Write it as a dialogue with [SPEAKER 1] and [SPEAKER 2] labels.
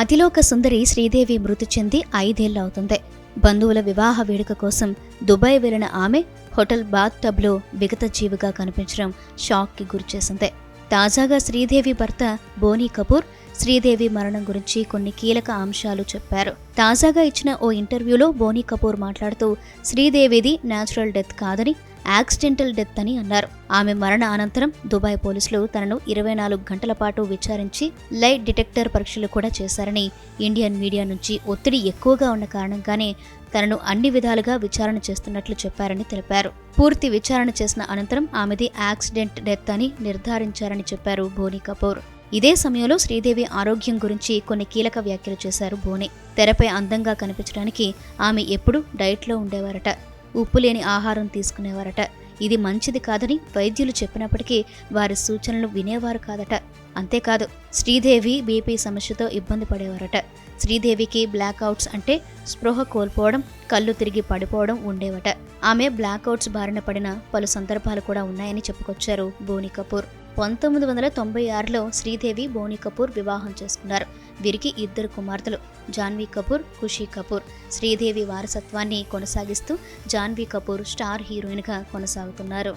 [SPEAKER 1] అతిలోక సుందరి శ్రీదేవి మృతి చెంది ఐదేళ్ళవుతుంది. బంధువుల వివాహ వేడుక కోసం దుబాయ్ వెళ్ళిన ఆమె హోటల్ బాత్ టబ్లో విగత జీవిగా కనిపించడం షాక్కి గురిచేసింది. తాజాగా శ్రీదేవి భర్త బోనీ కపూర్ శ్రీదేవి మరణం గురించి కొన్ని కీలక అంశాలు చెప్పారు. తాజాగా ఇచ్చిన ఓ ఇంటర్వ్యూలో బోనీ కపూర్ మాట్లాడుతూ శ్రీదేవిది న్యాచురల్ డెత్ కాదని యాక్సిడెంటల్ డెత్ అని అన్నారు. ఆమె మరణ అనంతరం దుబాయ్ పోలీసులు తనను ఇరవై నాలుగు గంటల పాటు విచారించి లైట్ డిటెక్టర్ పరీక్షలు కూడా చేశారని ఇండియన్ మీడియా నుంచి ఒత్తిడి ఎక్కువగా ఉన్న కారణంగానే తనను అన్ని విధాలుగా విచారణ చేస్తున్నట్లు చెప్పారని తెలిపారు. పూర్తి విచారణ చేసిన అనంతరం ఆమెది యాక్సిడెంట్ డెత్ అని నిర్ధారించారని చెప్పారు బోనీ కపూర్. ఇదే సమయంలో శ్రీదేవి ఆరోగ్యం గురించి కొన్ని కీలక వ్యాఖ్యలు చేశారు బోనే. తెరపై అందంగా కనిపించడానికి ఆమె ఎప్పుడూ డైట్లో ఉండేవారట. ఉప్పు లేని ఆహారం తీసుకునేవారట. ఇది మంచిది కాదని వైద్యులు చెప్పినప్పటికీ వారి సూచనలు వినేవారు కాదట. అంతేకాదు శ్రీదేవి బీపీ సమస్యతో ఇబ్బంది పడేవారట. శ్రీదేవికి బ్లాక్అవుట్స్ అంటే స్పృహ కోల్పోవడం కళ్ళు తిరిగి పడిపోవడం ఉండేవట. ఆమె బ్లాక్అవుట్స్ బారిన పడిన పలు సందర్భాలు కూడా ఉన్నాయని చెప్పుకొచ్చారు బోని కపూర్. పంతొమ్మిది వందల తొంభై ఆరులో శ్రీదేవి బోని కపూర్ వివాహం చేసుకున్నారు. వీరికి ఇద్దరు కుమార్తెలు జాన్వీ కపూర్ ఖుషీ కపూర్. శ్రీదేవి వారసత్వాన్ని కొనసాగిస్తూ జాన్వీ కపూర్ స్టార్ హీరోయిన్గా కొనసాగుతున్నారు.